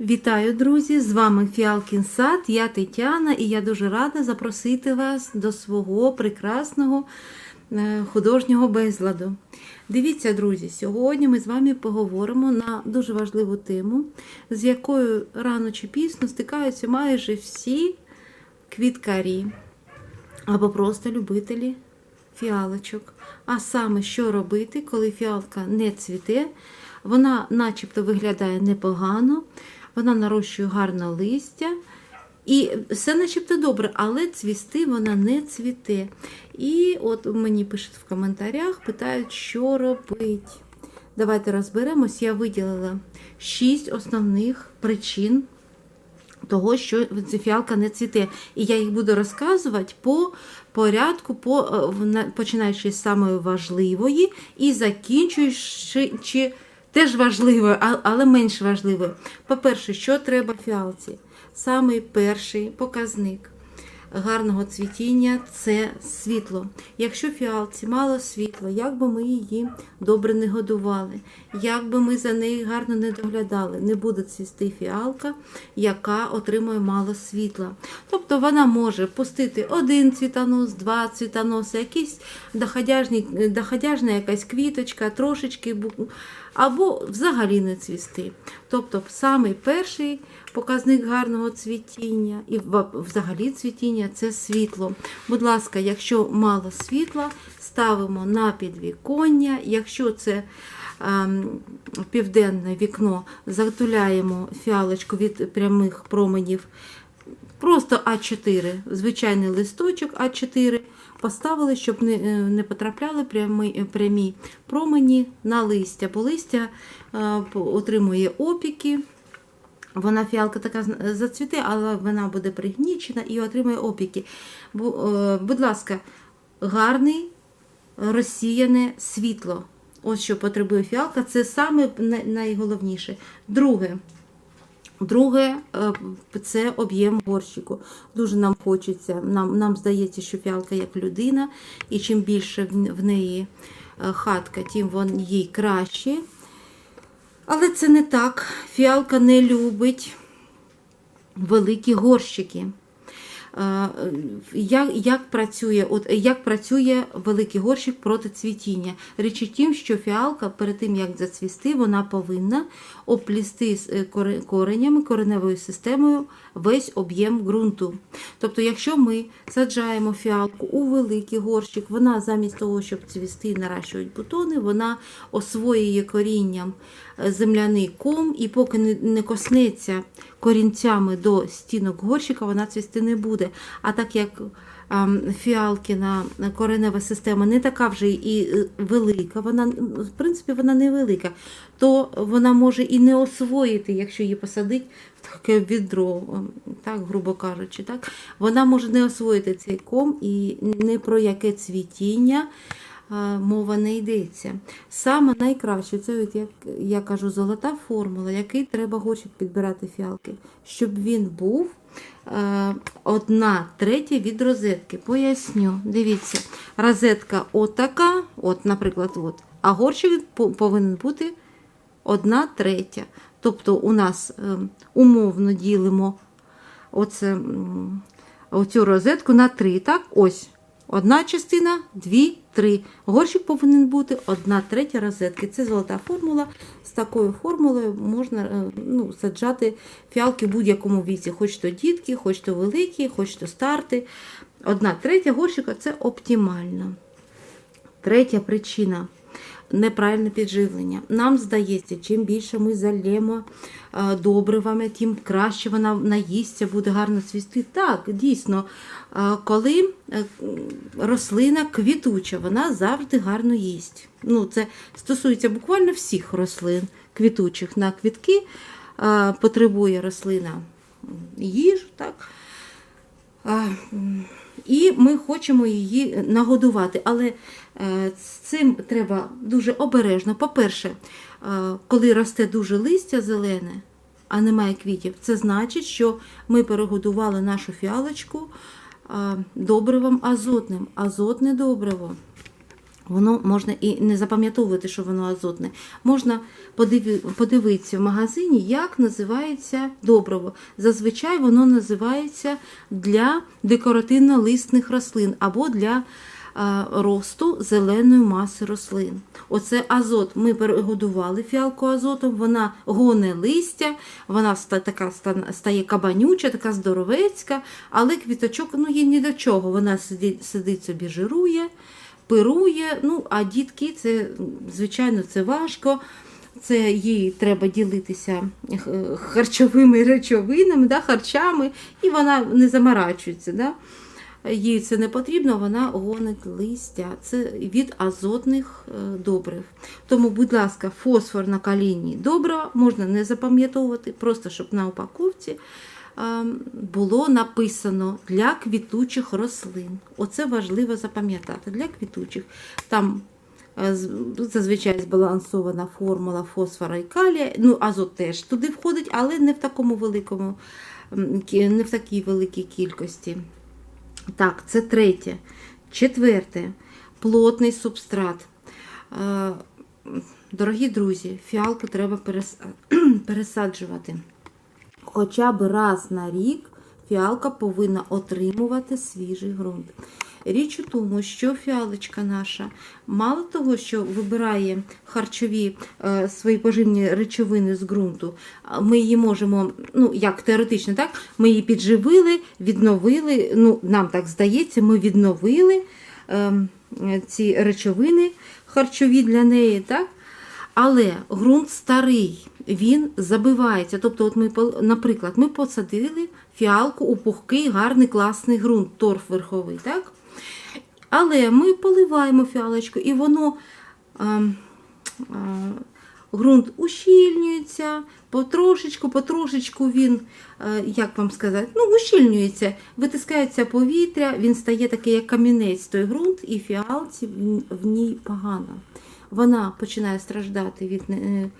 Вітаю, друзі! З вами Фіалкін Сад, я Тетяна, і я дуже рада запросити вас до свого прекрасного е, художнього безладу. Дивіться, друзі, сьогодні ми з вами поговоримо на дуже важливу тему, з якою рано чи пізно стикаються майже всі квіткарі або просто любителі фіалочок. А саме, що робити, коли фіалка не цвіте, вона начебто виглядає непогано, вона нарощує гарне листя. І все начебто добре, але цвісти вона не цвіте. І от мені пишуть в коментарях, питають, що робити. Давайте розберемось. Я виділила 6 основних причин того, що фіалка не цвіте. І я їх буду розказувати по порядку, по, е, починаючи з самої важливої і закінчуючи чи теж важливою, але менш важливою. По-перше, що треба фіалці? Самий перший показник гарного цвітіння це світло. Якщо фіалці мало світла, як би ми її добре не годували, як би ми за нею гарно не доглядали, не буде цвісти фіалка, яка отримує мало світла. Тобто вона може пустити один цвітонос, два якийсь доходяжний, доходяжна якась квіточка, трошечки або взагалі не цвісти. Тобто, самий перший показник гарного цвітіння і взагалі цвітіння це світло. Будь ласка, якщо мало світла, ставимо на підвіконня. Якщо це ем, південне вікно, затуляємо фіалочку від прямих променів. Просто А4, звичайний листочок А4 поставили, щоб не, е, не потрапляли прямі, прямі промені на листя, бо листя е, отримує опіки. Вона фіалка така з- зацвіте, але вона буде пригнічена і отримає опіки. Е, Будь ласка, гарний розсіяне світло. Ось що потребує фіалка, це саме найголовніше. Друге. Друге, е, це об'єм горщику. Дуже нам хочеться, нам, нам здається, що фіалка як людина, і чим більше в неї е, хатка, тим вон їй краще. Але це не так. Фіалка не любить великі горщики. Е, Як, як, працює, от, як працює великий горщик проти цвітіння? Річ у тім, що фіалка перед тим, як зацвісти, вона повинна оплісти з е, коренями, кореневою системою весь об'єм ґрунту. Тобто, якщо ми саджаємо фіалку у великий горщик, вона замість того, щоб цвісти і наращувати бутони, вона освоює корінням земляний ком, і поки не- не коснеться корінцями до стінок горщика, вона цвісти не буде. А так як ем, фіалкіна коренева система не така вже і велика, вона, в принципі, вона не велика, то вона може і не освоїти, якщо її посадить в таке відро, ем, так, грубо кажучи, так, вона може не освоїти цей ком і не про яке цвітіння мова не йдеться. Саме найкраще, це от як я кажу, золота формула, який треба горщик підбирати фіалки, щоб він був е, одна третя від розетки. Поясню, дивіться, розетка отака, от, наприклад, от, а горщик повинен бути одна третя. Тобто у нас е, умовно ділимо оце, оцю розетку на три. Так? Ось. Одна частина, дві, три. Горщик повинен бути одна третя розетки. Це золота формула. З такою формулою можна е, ну, саджати фіалки в будь-якому віці. Хоч то дітки, хоч то великі, хоч то старти. Одна третя горщика це оптимально. Третя причина неправильне підживлення. Нам здається, чим більше ми зальємо е, добривами, тим краще вона наїсться, буде гарно цвісти. Так, дійсно, е, коли е, рослина квітуча, вона завжди гарно їсть. Ну, це стосується буквально всіх рослин квітучих. На квітки потребує рослина їжу. так. І ми хочемо її нагодувати. Але е, з цим треба дуже обережно. По-перше, е, коли росте дуже листя зелене, а немає квітів, це значить, що ми перегодували нашу фіалочку е, добривом азотним. Азотне добриво Воно можна і не запам'ятовувати, що воно азотне. Можна подивитися в магазині, як називається добриво. Зазвичай воно називається для декоративно-лисних рослин або для росту зеленої маси рослин. Оце азот. Ми перегодували фіалку азотом, вона гоне листя, вона така стає кабанюча, така здоровецька, але квіточок ну, є ні до чого. Вона сидить собі, жирує пирує. Ну, а дітки, це, звичайно, це важко. Це їй треба ділитися харчовими речовинами, да, харчами, і вона не заморачується. Да? Їй це не потрібно, вона гонить листя. Це від азотних е, добрив. Тому, будь ласка, фосфор на калійні добрива можна не запам'ятовувати, просто щоб на упаковці е, було написано для квітучих рослин. Оце важливо запам'ятати для квітучих. Там е, зазвичай збалансована формула фосфора і калія. Ну, азот теж туди входить, але не в такому великому, не в такій великій кількості. Так, це третє. Четверте. Плотний субстрат. Е, Дорогі друзі, фіалку треба пересаджувати. Хоча б раз на рік фіалка повинна отримувати свіжий ґрунт. Річ у тому, що фіалочка наша, мало того, що вибирає харчові е, свої поживні речовини з ґрунту, ми її можемо, ну як теоретично, так, ми її підживили, відновили. Ну, нам так здається, ми відновили е, ці речовини харчові для неї, так? Але ґрунт старий, він забивається. Тобто, от ми, наприклад, ми посадили фіалку у пухкий, гарний, класний ґрунт, торф верховий, так? Але ми поливаємо фіалочку, і воно а, а, ґрунт ущільнюється, потрошечку, потрошечку він, е, як вам сказати, ну, ущільнюється, витискається повітря, він стає такий, як камінець, той ґрунт, і фіалці в- в ній погано. Вона починає страждати від, е,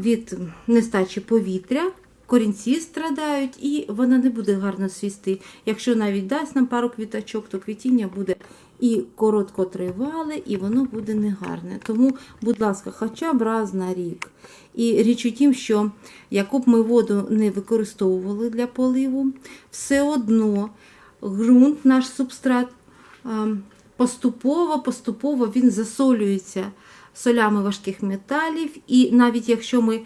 від нестачі повітря, корінці страдають, і вона не буде гарно свісти. Якщо навіть дасть нам пару квіточок, то квітіння буде і короткотривале, і воно буде негарне. Тому, будь ласка, хоча б раз на рік. І річ у тім, що яку б ми воду не використовували для поливу, все одно ґрунт, наш субстрат, ем, поступово, поступово він засолюється солями важких металів, і навіть якщо ми е,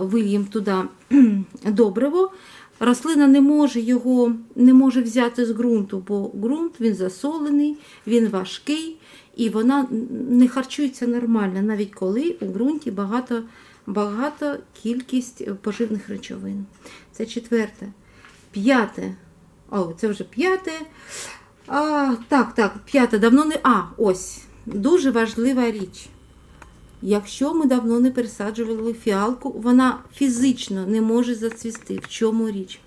вильємо туди добриво, рослина не може його не може взяти з ґрунту, бо ґрунт він засолений, він важкий і вона не харчується нормально, навіть коли у ґрунті багато, багато кількість поживних речовин. Це четверте. П'яте. О, це вже п'яте. А, так, так, п'яте давно не. А, ось. Дуже важлива річ. Якщо ми давно не пересаджували фіалку, вона фізично не може зацвісти. В чому річ?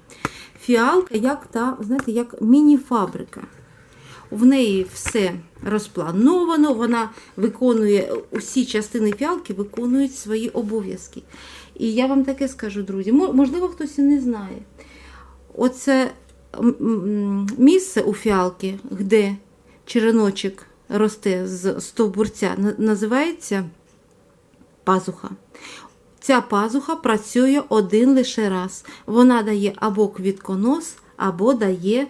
Фіалка, як та, знаєте, як міні-фабрика. В неї все розплановано, вона виконує усі частини фіалки, виконують свої обов'язки. І я вам таке скажу, друзі, можливо, хтось і не знає. Оце місце у фіалки, де череночок росте з стовбурця, на- називається пазуха. Ця пазуха працює один лише раз. Вона дає або квітконос, або дає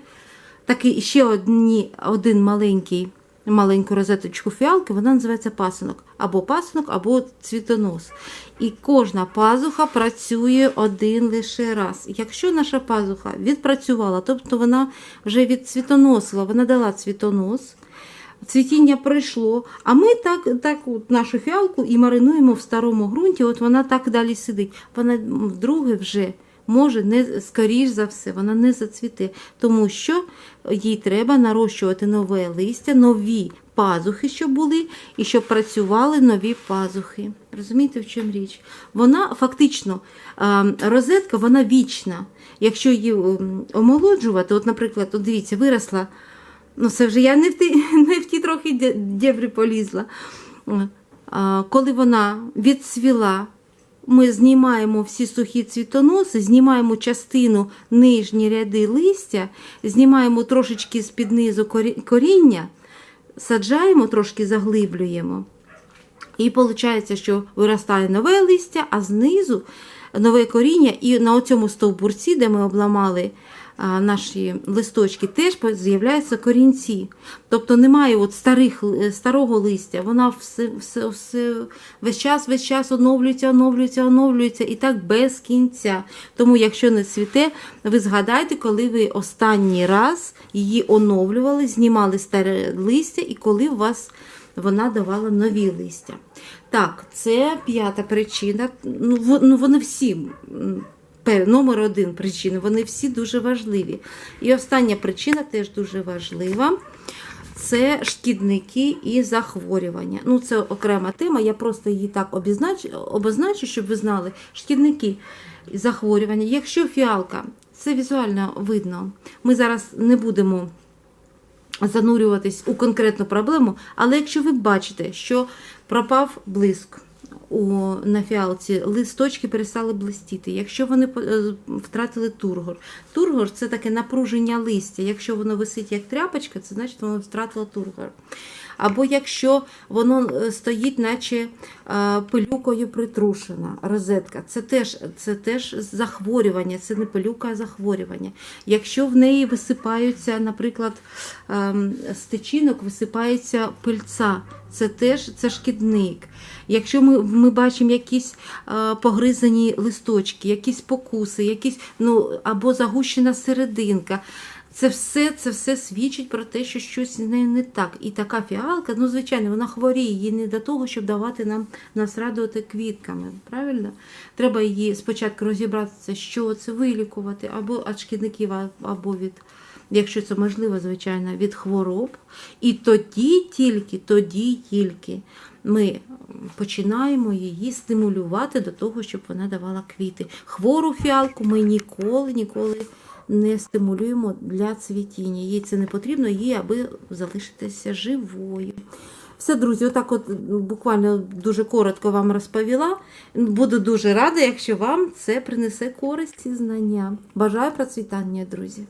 такий ще одні, один маленький, маленьку розеточку фіалки, вона називається пасинок. Або пасинок, або цвітонос. І кожна пазуха працює один лише раз. Якщо наша пазуха відпрацювала, тобто вона вже відцвітоносила, вона дала цвітонос, цвітіння пройшло. А ми так, так от нашу фіалку і маринуємо в старому ґрунті, от вона так далі сидить. Вона вдруге вже може не скоріш за все, вона не зацвіте, тому що їй треба нарощувати нове листя, нові пазухи, щоб були, і щоб працювали нові пазухи. Розумієте, в чому річ? Вона фактично розетка, вона вічна. Якщо її омолоджувати, от, наприклад, от дивіться, виросла. Ну, це вже я не в не в трохи де- полізла. Коли вона відцвіла, ми знімаємо всі сухі цвітоноси, знімаємо частину нижні ряди листя, знімаємо трошечки з-під низу коріння, саджаємо, трошки заглиблюємо. І виходить, що виростає нове листя, а знизу нове коріння, і на цьому стовбурці, де ми обламали наші листочки, теж з'являються корінці. Тобто немає от старих, е, старого листя, вона все, все, все, весь час, весь час оновлюється, оновлюється, оновлюється і так без кінця. Тому, якщо не цвіте, ви згадайте, коли ви останній раз її оновлювали, знімали старе листя, і коли у вас вона давала нові листя. Так, це п'ята причина. Ну, ну вони всі. Номер один причини, вони всі дуже важливі. І остання причина теж дуже важлива. Це шкідники і захворювання. Ну, це окрема тема. Я просто її так обізначу, обозначу, щоб ви знали. Шкідники і захворювання. Якщо фіалка, це візуально видно. Ми зараз не будемо занурюватись у конкретну проблему, але якщо ви бачите, що пропав блиск у, на фіалці, листочки перестали блистіти, якщо вони е, втратили тургор. Тургор це таке напруження листя. Якщо воно висить як тряпочка, це значить воно втратило тургор. Або якщо воно е, стоїть, наче е, пилюкою притрушена розетка, це теж, це теж захворювання, це не пилюка, а захворювання. Якщо в неї висипаються, наприклад, ем, з тичинок висипається пильця, це теж це шкідник. Якщо ми, ми бачимо якісь е, погризані листочки, якісь покуси, якісь, ну, або загущена серединка. Це все, це все свідчить про те, що щось з нею не так. І така фіалка, ну, звичайно, вона хворіє, їй не до того, щоб давати нам нас радувати квітками. Правильно? Треба її спочатку розібратися, що це вилікувати, або від шкідників, або від, якщо це можливо, звичайно, від хвороб. І тоді тільки, тоді тільки ми починаємо її стимулювати до того, щоб вона давала квіти. Хвору фіалку ми ніколи, ніколи не стимулюємо для цвітіння. Їй це не потрібно, їй аби залишитися живою. Все, друзі, отак от буквально дуже коротко вам розповіла. Буду дуже рада, якщо вам це принесе користь і знання. Бажаю процвітання, друзі!